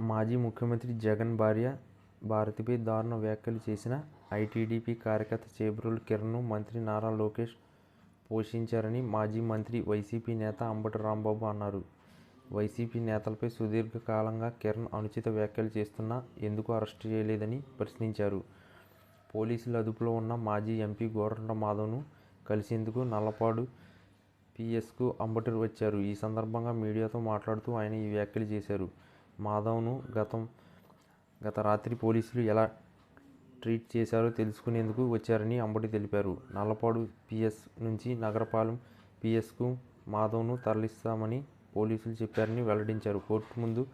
మాజీ ముఖ్యమంత్రి జగన్ భార్య భారతిపై దారుణ వ్యాఖ్యలు చేసిన ఐటీడీపీ కార్యకర్త చేబ్రోలు కిరణ్ను మంత్రి నారా లోకేష్ పోషించారని మాజీ మంత్రి, వైసీపీ నేత అంబటి రాంబాబు అన్నారు. వైసీపీ నేతలపై సుదీర్ఘకాలంగా కిరణ్ అనుచిత వ్యాఖ్యలు చేస్తున్నా ఎందుకు అరెస్ట్ చేయలేదని ప్రశ్నించారు. పోలీసుల అదుపులో ఉన్న మాజీ ఎంపీ గోరంట మాధవ్ను కలిసేందుకు నల్లపాడు పీఎస్కు అంబటి వచ్చారు. ఈ సందర్భంగా మీడియాతో మాట్లాడుతూ ఆయన ఈ వ్యాఖ్యలు చేశారు. మాధవ్ను గతం గత రాత్రి పోలీసులు ఎలా ట్రీట్ చేశారో తెలుసుకునేందుకు వచ్చారని అంబటి తెలిపారు. నల్లపాడు పీఎస్ నుంచి నగరపాలెం పీఎస్కు మాధవ్ను తరలిస్తామని పోలీసులు చెప్పారని వెల్లడించారు. కోర్టు ముందు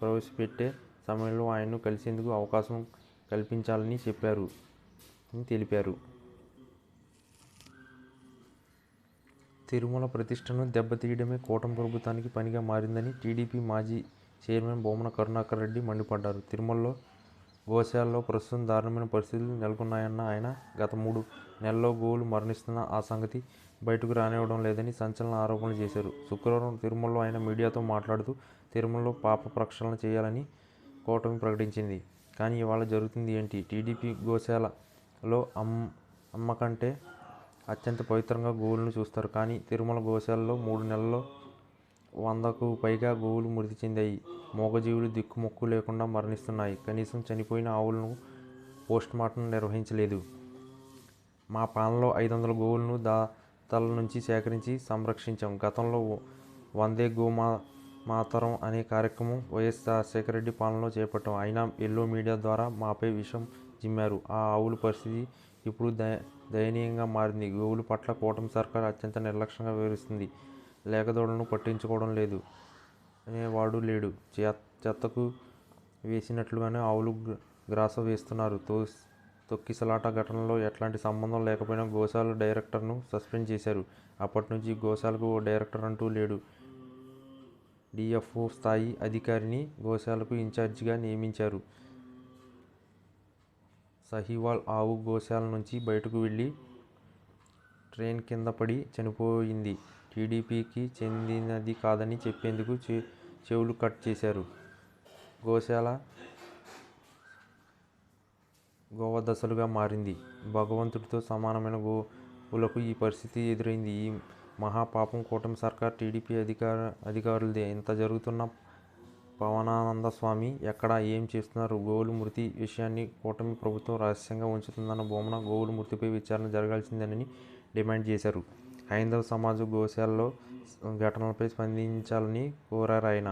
ప్రవేశపెట్టే సమయంలో ఆయన్ను కలిసేందుకు అవకాశం కల్పించాలని చెప్పారు అని తెలిపారు. తిరుమల ప్రతిష్టను దెబ్బతీయడమే కూటమి ప్రభుత్వానికి పనిగా మారిందని టీడీపీ మాజీ చైర్మన్ భూమన కరుణాకర్రెడ్డి మండిపడ్డారు. తిరుమలలో గోశాలలో ప్రస్తుతం దారుణమైన పరిస్థితులు నెలకొన్నాయన్న ఆయన గత మూడు నెలల్లో గోవులు మరణిస్తున్న ఆ సంగతి బయటకు రానివ్వడం లేదని సంచలన ఆరోపణలు చేశారు. శుక్రవారం తిరుమలలో ఆయన మీడియాతో మాట్లాడుతూ తిరుమలలో పాప ప్రక్షాళన చేయాలని కూటమి ప్రకటించింది. కానీ ఇవాళ జరుగుతుంది ఏంటి? టీడీపీ గోశాలలో అమ్ అమ్మ కంటే అత్యంత పవిత్రంగా గోవులను చూస్తారు. కానీ తిరుమల గోశాలలో మూడు నెలల్లో వందకు పైగా గోవులు మృతి చెందాయి. మూగజీవులు దిక్కుమొక్కు లేకుండా మరణిస్తున్నాయి. కనీసం చనిపోయిన ఆవులను పోస్ట్మార్టం నిర్వహించలేదు. మా పాలనలో ఐదు వందల గోవులను దాతల నుంచి సేకరించి సంరక్షించాం. గతంలో వందే గోమా మాతరం అనే కార్యక్రమం వైఎస్ రాజశేఖరరెడ్డి పాలనలో చేపట్టాం. అయినా ఎల్లో మీడియా ద్వారా మాపై విషం జిమ్మారు. ఆ ఆవుల పరిస్థితి ఇప్పుడు దయ దయనీయంగా మారింది. గోవుల పట్ల కూటమి సర్కారు అత్యంత నిర్లక్ష్యంగా వివరిస్తుంది లేగదూడలను పట్టించుకోవడం లేదు అనేవాడు లేడు. చెత్తకు వేసినట్లుగానే ఆవులు గ్రాస వేస్తున్నారు. తో తొక్కిసలాట ఘటనలో ఎట్లాంటి సంబంధం లేకపోయినా గోశాల డైరెక్టర్ను సస్పెండ్ చేశారు. అప్పటి నుంచి గోశాలకు ఓ డైరెక్టర్ అంటూ లేడు. డిఎఫ్ఓ స్థాయి అధికారిని గోశాలకు ఇన్ఛార్జిగా నియమించారు. సహివాల్ ఆవు గోశాల నుంచి బయటకు వెళ్ళి ట్రైన్ కింద పడి చనిపోయింది. టీడీపీకి చెందినది కాదని చెప్పేందుకు చెవులు కట్ చేశారు. గోశాల గోవధశాలుగా మారింది. భగవంతుడితో సమానమైన గోవులకు ఈ పరిస్థితి ఎదురైంది. ఈ మహా పాపం కూటమి సర్కార్ టీడీపీ అధికారులదే. ఇంత జరుగుతున్నా పవనానందస్వామి ఎక్కడ? ఏం చేస్తున్నారు? గోవుల మృతి విషయాన్ని కూటమి ప్రభుత్వం రహస్యంగా ఉంచుతుందన్న భూమన గోవుల మృతిపై విచారణ జరగాల్సిందేనని డిమాండ్ చేశారు. హైందవ సమాజం గోశాలలో ఘటనలపై స్పందించాలని కోరారాయన.